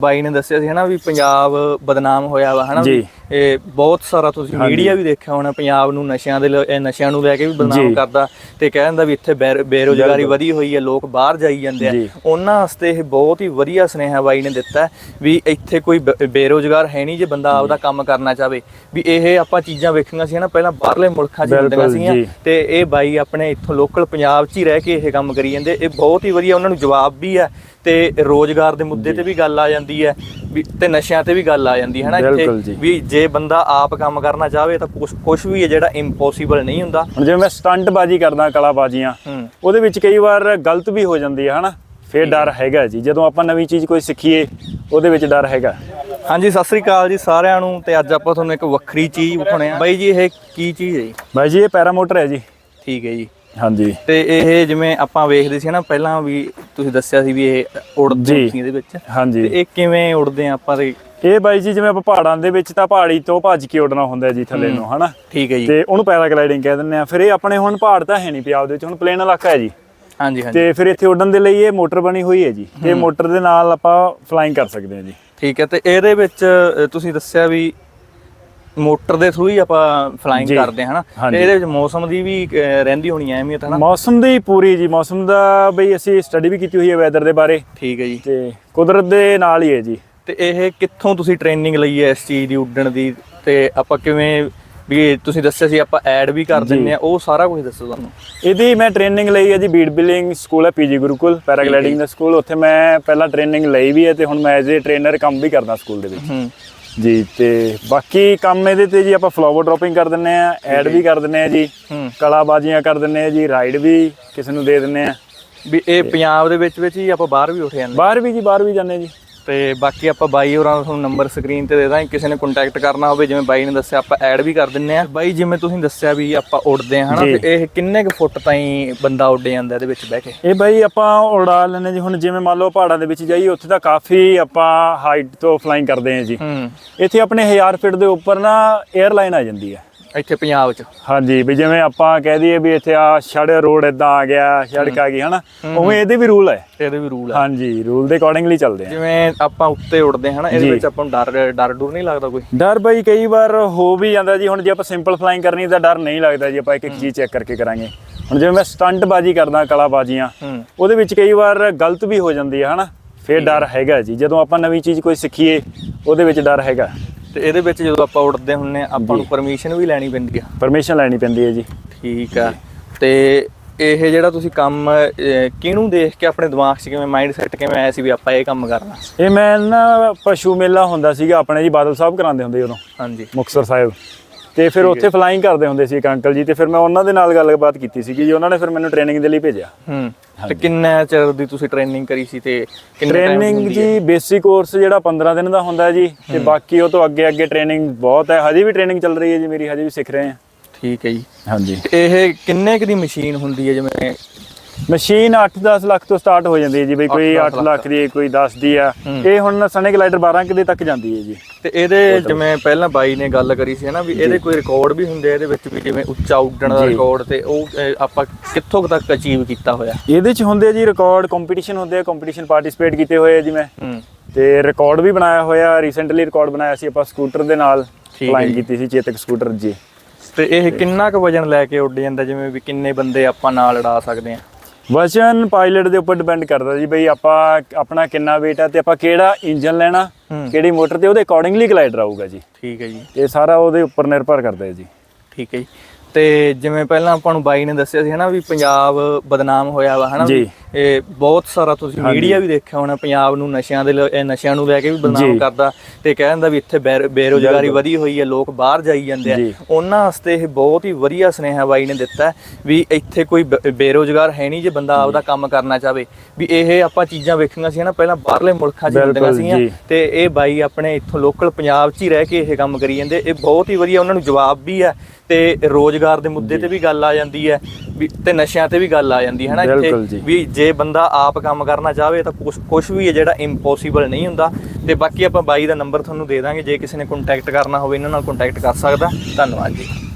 ਬਾਈ ਨੇ ਦੱਸਿਆ ਸੀ ਹਨਾ ਵੀ ਪੰਜਾਬ ਬਦਨਾਮ ਹੋਇਆ ਵਾ ਹਨਾ ਜੀ। ਇਹ ਬਹੁਤ ਸਾਰਾ ਤੁਸੀਂ ਮੀਡੀਆ ਵੀ ਦੇਖਿਆ ਹੋਣਾ ਪੰਜਾਬ ਨੂੰ ਨਸ਼ਿਆਂ ਦੇ ਲ- ਇਹ ਨਸ਼ਿਆਂ ਨੂੰ ਲੈ ਕੇ ਵੀ ਬਦਨਾਮ ਜੀ। ਕਰਦਾ ਤੇ ਕਹਿੰਦਾ ਵੀ ਇੱਥੇ ਬੇਰ- ਬੇਰੁਜ਼ਗਾਰੀ ਵਧੀ ਹੋਈ ਹੈ ਲੋਕ ਬਾਹਰ ਜਾਈ ਜਾਂਦੇ ਆ। ਜੀ। ਉਹਨਾਂ ਵਾਸਤੇ ਇਹ ਬਹੁਤ ਹੀ ਵਧੀਆ ਸੁਨੇਹਾ ਬਾਈ ਨੇ ਦਿੱਤਾ ਹੈ ਵੀ ਇੱਥੇ ਕੋਈ ਬ- ਬੇਰੁਜ਼ਗਾਰ ਹੈ ਨਹੀਂ ਜੇ ਬੰਦਾ ਆਪਦਾ ਕੰਮ ਕਰਨਾ ਚਾਵੇ। ਵੀ ਇਹ ਆਪਾਂ ਚੀਜ਼ਾਂ ਵੇਖੀਆਂ ਸੀ ਨਾ ਪਹਿਲਾਂ ਬਾਹਰਲੇ ਮੁਲਕਾਂ 'ਚ ਹੁੰਦੀਆਂ ਬਿਲਕੁਲ ਸੀਗੀਆਂ ਜੀ। ਤੇ ਇਹ ਬਾਈ ਆਪਣੇ ਇੱਥੋਂ ਲੋਕਲ ਪੰਜਾਬ 'ਚ ਹੀ ਰਹਿ ਕੇ ਇਹ ਕੰਮ ਕਰੀ ਜਾਂਦੇ। ਇਹ ਬਹੁਤ ਹੀ ਵਧੀਆ ਉਹਨਾਂ ਨੂੰ ਜਵਾਬ ਵੀ ਹੈ ਤੇ ਰੋਜ਼ਗਾਰ ਦੇ ਮੁੱਦੇ ਤੇ ਵੀ ਗੱਲ ਆ ਜਾਂਦੀ ਹੈ। ਵੀ ਤੇ ਨਸ਼ਿਆਂ ਤੇ ਵੀ ਗੱਲ ਆ ਜਾਂਦੀ ਹੈ ਨਾ ਜੀ। ਵੀ ਜੇ ਬੰਦਾ ਆਪ ਕੰਮ ਕਰਨਾ ਚਾਹਵੇ ਤਾਂ ਕੁਝ ਕੁਝ ਵੀ ਹੈ ਜਿਹੜਾ ਇੰਪੋਸੀਬਲ ਨਹੀਂ ਹੁੰਦਾ। ਹੁਣ ਜਿਵੇਂ ਮੈਂ ਸਟੰਟ ਬਾਜੀ ਕਰਦਾ ਕਲਾਬਾਜ਼ੀਆਂ ਉਹਦੇ ਵਿੱਚ ਕਈ ਵਾਰ ਗਲਤ ਵੀ ਹੋ ਜਾਂਦੀ ਹੈ ਹਨਾ ਫੇਰ ਡਰ ਹੈਗਾ ਜੀ। ਜਦੋਂ ਆਪਾਂ ਨਵੀਂ ਚੀਜ਼ ਕੋਈ ਸਿੱਖੀਏ ਉਹਦੇ ਵਿੱਚ ਡਰ ਹੈਗਾ। ਹਾਂਜੀ ਸਤਿ ਸ੍ਰੀ ਅਕਾਲ ਜੀ ਸਾਰਿਆਂ ਨੂੰ ਤੇ ਅੱਜ ਆਪਾਂ ਤੁਹਾਨੂੰ ਇੱਕ ਵੱਖਰੀ ਚੀਜ਼ ਵਿਖਾਉਣੇ ਆ। ਬਾਈ ਜੀ ਇਹ ਕੀ ਚੀਜ਼ ਹੈ ਜੀ? ਬਾਈ ਜੀ ਇਹ ਪੈਰਾਮੋਟਰ ਹੈ ਜੀ। ਠੀਕ ਹੈ ਜੀ। ਹਾਂਜੀ। ਤੇ ਇਹ ਜਿਵੇਂ ਆਪਾਂ ਵੇਖਦੇ ਸੀ ਨਾ ਪਹਿਲਾਂ ਵੀ ਤੁਸੀਂ ਦੱਸਿਆ ਸੀ ਵੀ ਇਹ ਉੜਦੇ। ਸੀ ਇਹਦੇ ਵਿੱਚ। ਤੇ ਹਾਂਜੀ ਇਹ ਕਿਵੇਂ ਉੜਦੇ ਆ ਆਪਾਂ ਤੇ ਇਹ ਬਾਈ ਜੀ ਜਿਵੇਂ ਆਪਾਂ ਪਹਾੜਾਂ ਦੇ ਵਿੱਚ ਤਾਂ ਪਹਾੜੀ ਤੋਂ ਭੱਜ ਕੇ ਉੱਡਣਾ ਹੁੰਦਾ ਜੀ ਥੱਲੇ ਨੂੰ ਹਨਾ? ਠੀਕ ਹੈ ਜੀ। ਤੇ ਉਹਨੂੰ ਪੈਰਾਗਲਾਈਡਿੰਗ ਕਹਿ ਦਿੰਦੇ ਆ। ਫਿਰ ਇਹ ਆਪਣੇ ਹੁਣ ਪਹਾੜ ਤਾਂ ਹੈ ਨਹੀਂ ਪੰਜਾਬ ਦੇ ਵਿੱਚ ਹੁਣ ਪਲੇਨ ਇਲਾਕਾ ਹੈ ਜੀ। ਹਾਂਜੀ ਹਾਂਜੀ। ਤੇ ਫਿਰ ਇੱਥੇ ਉੱਡਣ ਦੇ ਲਈ ਇਹ ਮੋਟਰ ਬਣੀ ਹੋਈ ਹੈ ਜੀ। ਤੇ ਮੋਟਰ ਦੇ ਨਾਲ ਆਪਾਂ ਫਲਾਈਂਗ ਕਰ ਸਕਦੇ ਹਾਂ ਜੀ। ਠੀਕ ਹੈ ਤੇ ਇਹਦੇ ਵਿੱਚ ਤੁਸੀਂ ਦੱਸਿਆ ਵੀ ਮੋਟਰ ਦੇ ਥਰੂ ਹੀ ਆਪਾਂ ਫਲਾਈਂਗ। ਕਰਦੇ ਹਾਂ ਹਨਾ। ਤੇ ਇਹਦੇ ਵਿੱਚ ਮੌਸਮ ਦੀ ਵੀ ਰਹਿੰਦੀ ਹੋਣੀ ਐ ਅਹਿਮੀਅਤ ਹਨਾ? ਮੌਸਮ ਦੀ ਪੂਰੀ ਜੀ ਮੌਸਮ ਦਾ ਬਈ ਅਸੀਂ ਸਟੱਡੀ ਵੀ ਕੀਤੀ ਹੋਈ ਹੈ ਵੈਦਰ ਦੇ ਬਾਰੇ। ਠੀਕ ਹੈ ਜੀ। ਤੇ ਕੁਦਰਤ ਦੇ ਨਾਲ ਹੀ ਹੈ ਜੀ। ਤੇ ਇਹ ਕਿੱਥੋਂ ਤੁਸੀਂ ਟ੍ਰੇਨਿੰਗ ਲਈ ਹੈ ਇਸ ਚੀਜ਼ ਦੀ ਉੱਡਣ ਦੀ? ਤੇ ਆਪਾਂ ਕਿਵੇਂ ਵੀ ਤੁਸੀਂ ਦੱਸਿਆ ਸੀ ਆਪਾਂ ਐਡ ਵੀ ਕਰ ਦਿੰਨੇ ਆ ਉਹ ਸਾਰਾ ਕੁਝ ਦੱਸੋ ਤੁਹਾਨੂੰ ਇਹਦੀ ਮੈਂ ਟ੍ਰੇਨਿੰਗ ਲਈ ਹੈ ਜੀ ਬੀਡ ਬਿਲਿੰਗ ਸਕੂਲ ਹੈ ਪੀਜੀ ਗੁਰੂਕੁਲ ਪੈਰਾਗਲਾਈਡਿੰਗ ਦਾ ਸਕੂਲ ਉੱਥੇ ਮੈਂ ਪਹਿਲਾਂ ਟ੍ਰੇਨਿੰਗ ਲਈ ਵੀ ਹੈ ਤੇ ਹੁਣ ਮੈਂ ਐਜ਼ ਅ ਟ੍ਰੇਨਰ ਕੰਮ ਵੀ ਕਰਦਾ ਸਕੂਲ ਦੇ ਵਿੱਚ। ਹੂੰ। ਜੀ ਤੇ ਬਾਕੀ ਕੰਮ ਇਹਦੇ ਤੇ ਜੀ ਆਪਾਂ ਫਲਾਵਰ ਡ੍ਰੌਪਿੰਗ ਕਰ ਦਿੰਨੇ ਆ ਐਡ ਵੀ ਕਰ ਦਿੰਨੇ ਆ ਜੀ ਕਲਾਬਾਜ਼ੀਆਂ ਕਰ ਦਿੰਨੇ ਆ ਜੀ ਰਾਈਡ ਵੀ ਕਿਸੇ ਨੂੰ ਦੇ ਦਿੰਨੇ ਆ ਵੀ ਇਹ ਪੰਜਾਬ ਦੇ ਵਿੱਚ ਵਿੱਚ ਹੀ ਆਪਾਂ ਬਾਹਰ ਵੀ ਉੱਠ ਜਾਂਦੇ ਬਾਹਰ ਵੀ ਜੀ ਬਾਹਰ ਵੀ ਜਾਂਦੇ ਜੀ। ਤੇ ਬਾਕੀ ਆਪਾਂ ਬਾਈ ਹੋਰਾਂ ਨੂੰ ਤੁਹਾਨੂੰ ਨੰਬਰ ਸਕਰੀਨ ਤੇ ਦੇ ਦਾਂਗੇ ਕਿਸੇ ਨੇ ਕੰਟੈਕਟ ਕਰਨਾ ਹੋਵੇ ਜਿਵੇਂ ਬਾਈ ਨੇ ਦੱਸਿਆ ਆਪਾਂ ਐਡ ਵੀ ਕਰ ਦਿੰਨੇ ਆ। ਬਾਈ ਜਿਵੇਂ ਤੁਸੀਂ ਦੱਸਿਆ ਵੀ ਆਪਾਂ ਉੱਡਦੇ ਹਾਂ ਹਨਾ ਜੀ। ਤੇ ਇਹ ਕਿੰਨੇ ਕੁ ਫੁੱਟ ਤਾਈਂ ਬੰਦਾ ਉੱਡ ਜਾਂਦਾ ਇਹਦੇ ਵਿੱਚ ਬਹਿ ਕੇ? ਇਹ ਬਾਈ ਆਪਾਂ ਉਡਾ ਲੈਂਦੇ ਜੀ ਹੁਣ ਜਿਵੇਂ ਮੰਨ ਲਓ ਪਹਾੜਾਂ ਦੇ ਵਿੱਚ ਜਾਈਏ ਉੱਥੇ ਤਾਂ ਕਾਫੀ ਆਪਾਂ ਹਾਈਟ ਤੋਂ ਫਲਾਈਂਗ ਕਰਦੇ ਹਾਂ ਜੀ। ਹੂੰ। ਇੱਥੇ ਆਪਣੇ 1000 ਫੀਟ ਦੇ ਉੱਪਰ ਨਾ 에ਅਰਲਾਈਨ ਆ ਜਾਂਦੀ ਹੈ ਇੱਥੇ ਪੰਜਾਬ 'ਚ। ਹਾਂਜੀ ਵੀ ਜਿਵੇਂ ਆਪਾਂ ਕਹਿ ਦਈਏ ਵੀ ਇੱਥੇ ਆ ਸੜਕ ਰੋਡ ਇਦਾਂ ਆ ਗਿਆ ਸੜਕ ਆ ਗਈ ਹਨਾ? ਉਵੇਂ ਇਹਦੇ ਵੀ ਰੂਲ ਹੈ। ਇਹਦੇ ਵੀ ਰੂਲ ਆ ਹਾਂਜੀ ਰੂਲ ਦੇ ਅਕੋਰਡਿੰਗਲੀ ਚੱਲਦੇ ਆ। ਜਿਵੇਂ ਆਪਾਂ ਉੱਤੇ ਉੱਡਦੇ ਹਾਂ ਨਾ ਇਹਦੇ। ਵਿੱਚ ਆਪਾਂ ਨੂੰ ਡਰ ਡਰ ਡੁਰ ਨਹੀਂ ਲੱਗਦਾ ਕੋਈ? ਡਰ ਬਾਈ ਕਈ ਵਾਰ ਹੋ ਵੀ ਜਾਂਦਾ ਜੀ ਹੁਣ ਜੇ ਆਪਾਂ ਸਿੰਪਲ ਫਲਾਈਂਗ ਕਰਨੀ ਤਾਂ ਡਰ ਨਹੀਂ ਲੱਗਦਾ ਜੀ ਆਪਾਂ ਇੱਕ ਇੱਕ ਚੀਜ਼ ਚੈੱਕ ਕਰਕੇ ਕਰਾਂਗੇ। ਹੁਣ ਜਿਵੇਂ ਮੈਂ ਸਟੰਟ ਬਾਜੀ ਕਰਦਾ ਕਲਾਬਾਜ਼ੀਆਂ ਹੂੰ। ਉਹਦੇ ਵਿੱਚ ਕਈ ਵਾਰ ਗਲਤ ਵੀ ਹੋ ਜਾਂਦੀ ਹੈ ਹਨਾ? ਫੇਰ ਡਰ ਹੈਗਾ ਜੀ। ਜਦੋਂ ਆਪਾਂ ਨਵੀਂ ਚੀਜ਼ ਕੋਈ ਸਿੱਖੀਏ ਉਹਦੇ ਵਿੱਚ ਡਰ ਹੈਗਾ। ਤੇ ਇਹਦੇ ਵਿੱਚ ਜਦੋਂ ਆਪਾਂ ਉੱਡਦੇ ਹੁੰਨੇ ਆ ਆਪਾਂ ਨੂੰ ਪਰਮਿਸ਼ਨ ਵੀ ਲੈਣੀ ਪੈਂਦੀ ਆ। ਪਰਮਿਸ਼ਨ ਲੈਣੀ ਪੈਂਦੀ ਹੈ ਜੀ। ਠੀਕ ਆ। ਤੇ ਇਹ ਜਿਹੜਾ ਤੁਸੀਂ ਕੰਮ ਕਿਹਨੂੰ ਦੇਖ ਕੇ ਆਪਣੇ ਦਿਮਾਗ 'ਚ ਕਿਵੇਂ ਮਾਈਂਡ ਸੈਟ ਕਿਵੇਂ ਆਇਆ ਸੀ ਵੀ ਆਪਾਂ ਇਹ ਕੰਮ ਕਰਨਾ? ਇਹ ਮੈਂ ਨਾ ਪਸ਼ੂ ਮੇਲਾ ਹੁੰਦਾ ਸੀਗਾ ਆਪਣੇ ਜੀ ਬਾਦਲ ਸਾਹਿਬ ਕਰਾਉਂਦੇ ਹੁੰਦੇ ਉਦੋਂ। ਹਾਂਜੀ। ਮੁਕਤਸਰ ਸਾਹਿਬ। ਤੇ ਫਿਰ ਉੱਥੇ ਫਲਾਈਂਗ ਕਰਦੇ ਹੁੰਦੇ ਸੀ ਇੱਕ ਅੰਕਲ ਜੀ ਤੇ ਫਿਰ ਮੈਂ ਉਹਨਾਂ ਦੇ ਨਾਲ ਗੱਲਬਾਤ ਕੀਤੀ ਸੀਗੀ ਜੀ ਉਹਨਾਂ ਨੇ ਫਿਰ ਮੈਨੂੰ ਟ੍ਰੇਨਿੰਗ ਦੇ ਲਈ ਭੇਜਿਆ। ਹੂੰ ਤੇ ਕਿੰਨਾ ਚਿਰ ਦੀ ਤੁਸੀਂ ਟ੍ਰੇਨਿੰਗ ਕਰੀ ਸੀ ਤੇ ਕਿੰਨੇ ਟ੍ਰੇਨਿੰਗ? ਜੀ ਬੇਸਿਕ ਕੋਰਸ ਜਿਹੜਾ 15 ਦਿਨ ਦਾ ਹੁੰਦਾ ਹੈ ਜੀ ਤੇ ਬਾਕੀ ਉਹ ਤੋਂ ਅੱਗੇ ਅੱਗੇ ਟ੍ਰੇਨਿੰਗ ਬਹੁਤ ਹੈ ਹਜੇ ਵੀ ਟ੍ਰੇਨਿੰਗ ਚੱਲ ਰਹੀ ਹੈ ਜੀ ਮੇਰੀ ਹਜੇ ਵੀ ਸਿੱਖ ਰਹੇ ਹਾਂ। ਠੀਕ ਹੈ ਜੀ। ਹਾਂਜੀ। ਇਹ ਕਿੰਨੇ ਕੁ ਦੀ ਮਸ਼ੀਨ ਹੁੰਦੀ ਹੈ ਜਿਵੇਂ ਮਸ਼ੀਨ 8-10 ਲੱਖ ਤੋਂ ਸਟਾਰਟ ਹੋ ਜਾਂਦੀ ਹੈ ਜੀ ਬਈ ਕੋਈ 8-10 8 ਲੱਖ ਦੀ ਕੋਈ 10 ਦੀ ਆ ਇਹ ਹੁਣ ਸਨੇ ਗਲਾਈਡਰ 12 ਕਿਲੇ ਤੱਕ ਜਾਂਦੀ ਹੈ ਜੀ। ਤੇ ਇਹਦੇ ਜਿਵੇਂ ਪਹਿਲਾਂ ਬਾਈ ਨੇ ਗੱਲ ਕਰੀ ਸੀ ਨਾ ਵੀ ਇਹਦੇ ਕੋਈ ਰਿਕਾਰਡ ਵੀ ਹੁੰਦੇ ਆ ਇਹਦੇ ਵਿੱਚ ਵੀ ਜਿਵੇਂ ਉੱਚਾ ਉੱਡਣ ਦਾ। ਰਿਕਾਰਡ ਤੇ ਉਹ ਆਪਾਂ ਕਿੱਥੋਂ ਤੱਕ ਅਚੀਵ ਕੀਤਾ ਹੋਇਆ? ਇਹਦੇ ਚ ਹੁੰਦੇ ਆ ਜੀ ਰਿਕਾਰਡ ਕੰਪੀਟੀਸ਼ਨ ਹੁੰਦੇ ਆ ਕੰਪੀਟੀਸ਼ਨ ਪਾਰਟਿਸਿਪੇਟ ਕੀਤੇ ਹੋਏ ਆ ਜੀ ਮੈਂ ਹੂੰ। ਤੇ ਰਿਕਾਰਡ ਵੀ ਬਣਾਇਆ ਹੋਇਆ ਰੀਸੈਂਟਲੀ ਰਿਕਾਰਡ ਬਣਾਇਆ ਸੀ ਆਪਾਂ ਸਕੂਟਰ ਦੇ ਨਾਲ ਜੀ। ਕੀਤੀ ਸੀ ਚੇਤਕ ਸਕੂਟਰ ਜੀ। ਤੇ ਇਹ ਕਿੰਨਾ ਕੁ ਵਜਨ ਲੈ ਕੇ ਉੱਡ ਜਾਂਦਾ ਜਿਵੇਂ ਵੀ ਕਿੰਨੇ ਬੰਦੇ ਆਪਾਂ ਨਾਲ ਉਡਾ ਸਕਦੇ ਆ? ਵਜਨ ਪਾਇਲਟ ਦੇ ਉੱਪਰ ਡਿਪੈਂਡ ਕਰਦਾ ਜੀ ਬਈ ਆਪਾਂ ਆਪਣਾ ਕਿੰਨਾ weight ਆ ਤੇ ਆਪਾਂ ਕਿਹੜਾ ਇੰਜਨ ਲੈਣਾ ਹੂੰ। ਕਿਹੜੀ ਮੋਟਰ ਤੇ ਉਹਦੇ ਅਕੋਰਡਿੰਗਲੀ ਗਲਾਈਡਰ ਆਊਗਾ ਜੀ ਠੀਕ ਹੈ ਜੀ ਇਹ ਸਾਰਾ ਉਹਦੇ ਉੱਪਰ ਨਿਰਭਰ ਕਰਦਾ ਹੈ ਜੀ ਠੀਕ ਹੈ ਜੀ ਤੇ ਜਿਵੇਂ ਪਹਿਲਾਂ ਆਪਾਂ ਨੂੰ ਬਾਈ ਨੇ ਦੱਸਿਆ ਸੀ ਹਨਾ ਵੀ ਪੰਜਾਬ ਬਦਨਾਮ ਹੋਇਆ ਵਾ ਹਨਾ ਜੀ। ਇਹ ਬਹੁਤ ਸਾਰਾ ਤੁਸੀਂ ਮੀਡੀਆ ਵੀ ਦੇਖਿਆ ਹੋਣਾ ਪੰਜਾਬ ਨੂੰ ਨਸ਼ਿਆਂ ਦੇ ਲ- ਇਹ ਨਸ਼ਿਆਂ ਨੂੰ ਲੈ ਕੇ ਵੀ ਬਦਨਾਮ ਜੀ। ਕਰਦਾ ਤੇ ਕਹਿੰਦਾ ਵੀ ਇੱਥੇ ਬੇਰ- ਬੇਰੁਜ਼ਗਾਰੀ ਵਧੀ ਹੋਈ ਹੈ ਲੋਕ ਬਾਹਰ ਜਾਈ ਜਾਂਦੇ ਆ ਜੀ। ਉਹਨਾਂ ਵਾਸਤੇ ਇਹ ਬਹੁਤ ਹੀ ਵਧੀਆ ਸੁਨੇਹਾ ਬਾਈ ਨੇ ਦਿੱਤਾ ਹੈ ਵੀ ਇੱਥੇ ਕੋਈ ਬੇਰੁਜ਼ਗਾਰ ਹੈ ਨਹੀਂ ਜੇ ਬੰਦਾ ਆਪਦਾ ਕੰਮ ਕਰਨਾ ਚਾਵੇ ਵੀ ਇਹ ਆਪਾਂ ਚੀਜ਼ਾਂ ਵੇਖੀਆਂ ਸੀ ਨਾ ਪਹਿਲਾਂ ਬਾਹਰਲੇ ਮੁਲਕਾਂ 'ਚ ਹੁੰਦੀਆਂ ਬਿਲਕੁਲ ਸੀਗੀਆਂ ਜੀ। ਤੇ ਇਹ ਬਾਈ ਆਪਣੇ ਇੱਥੋਂ ਲੋਕਲ ਪੰਜਾਬ 'ਚ ਹੀ ਰਹਿ ਕੇ ਇਹ ਕੰਮ ਕਰੀ ਜਾਂਦੇ ਇਹ ਬਹੁਤ ਹੀ ਵਧੀਆ ਉਹਨਾਂ ਨੂੰ ਜਵਾਬ ਵੀ ਹੈ ਤੇ ਰੋਜ਼ਗਾਰ ਦੇ ਮੁੱਦੇ ਤੇ ਵੀ ਗੱਲ ਆ ਜਾਂਦੀ ਹੈ ਵੀ ਤੇ ਨਸ਼ਿਆਂ ਤੇ ਵੀ ਗੱਲ ਆ ਜਾਂਦੀ ਹੈ ਨਾ ਬਿਲਕੁਲ ਜੀ। ਵੀ ਜੇ ਜੇ ਬੰਦਾ ਆਪ ਕੰਮ ਕਰਨਾ ਚਾਹਵੇ ਤਾਂ ਕੁਝ ਕੁਝ ਵੀ ਹੈ ਜਿਹੜਾ ਇੰਪੋਸੀਬਲ ਨਹੀਂ ਹੁੰਦਾ। ਤੇ ਬਾਕੀ ਆਪਾਂ ਬਾਈ ਦਾ ਨੰਬਰ ਤੁਹਾਨੂੰ ਦੇ ਦਾਂਗੇ। ਜੇ ਕਿਸੇ ਨੇ ਕੰਟੈਕਟ ਕਰਨਾ ਹੋਵੇ, ਇਹਨਾਂ ਨਾਲ ਕੰਟੈਕਟ ਕਰ ਸਕਦਾ। ਧੰਨਵਾਦ ਜੀ।